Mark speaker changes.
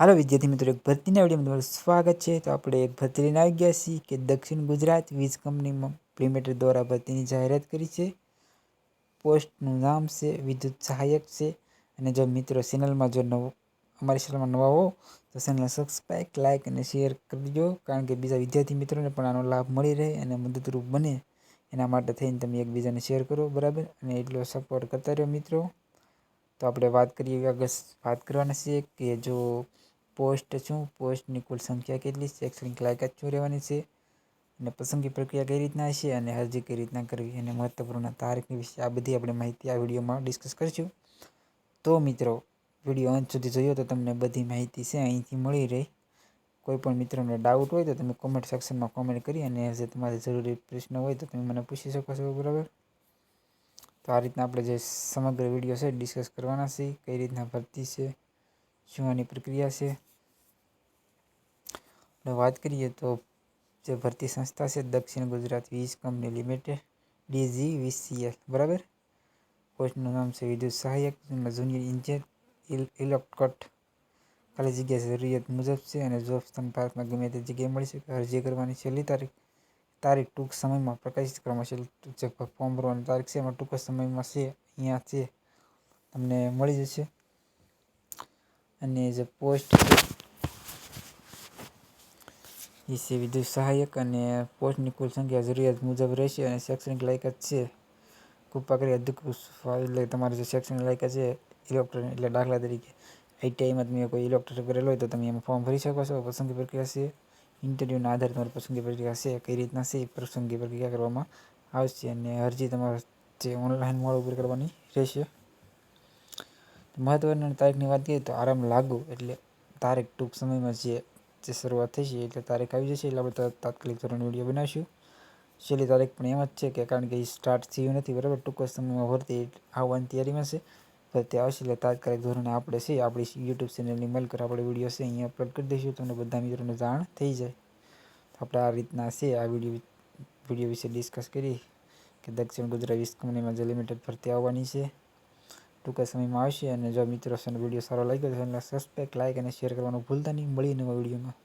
Speaker 1: હાલો વિદ્યાર્થી મિત્રો, એક ભરતીના વિડીયોમાં તમારું સ્વાગત છે. તો આપણે એક ભરતી લઈને આવી ગયા છીએ કે દક્ષિણ ગુજરાત વીજ કંપનીમાં લિમિટેડ દ્વારા ભરતીની જાહેરાત કરી છે. પોસ્ટનું નામ છે, વિદ્યુત સહાયક છે. અને જો મિત્રો ચેનલમાં જો નવો, અમારી ચેનલમાં નવા હો, તો ચેનલ સબસ્ક્રાઈબ લાઇક અને શેર કરી દેજો કારણ કે બીજા વિદ્યાર્થી મિત્રોને પણ આનો લાભ મળી રહે અને મદદરૂપ બને. એના માટે થઈને તમે એકબીજાને શેર કરો, બરાબર? અને એટલો સપોર્ટ કરતા રહ્યો મિત્રો. તો આપણે વાત કરીએ આગળ, વાત કરવાના છીએ કે જો પોસ્ટ શું? પોસ્ટની કુલ સંખ્યા કેટલી શૈક્ષણિક લાયકાત શું રહેવાની છે? અને પસંદગી પ્રક્રિયા કઈ રીતના હશે અને અરજી કઈ રીતના કરવી? અને મહત્વપૂર્ણ તારીખની વિશે આ બધી આપણે માહિતી આ વિડીયોમાં ડિસ્કસ કરીશું. તો મિત્રો, વીડિયો અંત સુધી જોયો તો તમને બધી માહિતી છે, અહીંથી મળી રહી. કોઈ પણ મિત્રોને ડાઉટ હોય તો તમે કોમેન્ટ સેક્શનમાં કોમેન્ટ કરી અને જે તમારે જરૂરી પ્રશ્ન હોય તો તમે મને પૂછી શકો છો, બરાબર? તો આ રીતના આપણે જે સમગ્ર વીડિયો છે, ડિસ્કસ કરવાના છે, કઈ રીતના ભરતી છે, શું આની પ્રક્રિયા છે આપણે વાત કરીએ તો જે ભરતી સંસ્થા છે, દક્ષિણ ગુજરાત વીજ કંપની લિમિટેડ ડીજી વીસીએલ બરાબર? પોસ્ટનું નામ છે વિદ્યુત સહાયક જુનિયર ઇન્જિનિયર ઇલેક્ટ્રોટ ખાલી જગ્યા જરૂરિયાત મુજબ છે અને જોબ સ્થાન ભારતમાં ગમે તે જગ્યાએ મળી શકે, અરજી કરવાની છેલ્લી તારીખ તારીખ ટૂંક સમયમાં પ્રકાશિત કરવામાં છે જે ફોર્મ ભરવાની તારીખ છે, એમાં ટૂંક સમયમાં છે, અહીંયા છે, તમને મળી જશે. અને જે પોસ્ટ એ છે વિદ્યુત સહાયક અને પોસ્ટની કુલ સંખ્યા જરૂરિયાત મુજબ રહેશે અને શૈક્ષણિક લાયકાત છે. કૃપા કરી અધિકૃત એટલે તમારે જે શૈક્ષણિક લાયકાત છે ઇલેક્ટ્રોનિક એટલે દાખલા તરીકે આઈટીઆઈમાં તમે કોઈ ઇલેક્ટ્રિક કરેલો હોય તો તમે એમાં ફોર્મ ભરી શકો છો. પસંદગી પ્રક્રિયા છે. ઇન્ટરવ્યૂના આધારે તમારી પસંદગી પ્રક્રિયા છે. કઈ રીતના છે પસંદગી પ્રક્રિયા કરવામાં આવશે અને અરજી તમારે જે ઓનલાઈન મોડ ઉપર કરવાની રહેશે. મહત્વની તારીખની વાત કરીએ તો આરામ લાગુ એટલે તારીખ ટૂંક સમયમાં જે જે શરૂઆત થશે એટલે તારીખ આવી જશે એટલે આપણે તાત્કાલિક ધોરણ વીડિયો બનાવીશું છેલ્લી તારીખ પણ એમ જ છે કે કારણ કે એ સ્ટાર્ટ થયું નથી બરાબર ટૂંક સમયમાં ભરતી આવવાની તૈયારીમાં છે ભરતી આવશે એટલે તાત્કાલિક ધોરણે આપણે છે આપણી યુટ્યુબ ચેનલની મલ આપણે વીડિયો છે અહીંયા અપલોડ કરી દઈશું તમને બધા મિત્રોને જાણ થઈ જાય। આપણે આ રીતના છે, આ વીડિયો વીડિયો વિશે ડિસ્કસ કરી કે દક્ષિણ ગુજરાત વીસ કંપનીમાં જે લિમિટેડ ભરતી આવવાની છે ટૂંકા સમયમાં આવશે અને જો મિત્રો છે વીડિયો સારો લાગ્યો તો એને સબસ્ક્રાઈબ લાઇક અને શેર કરવાનું ભૂલતા નહીં. મળીએ નવા વિડીયોમાં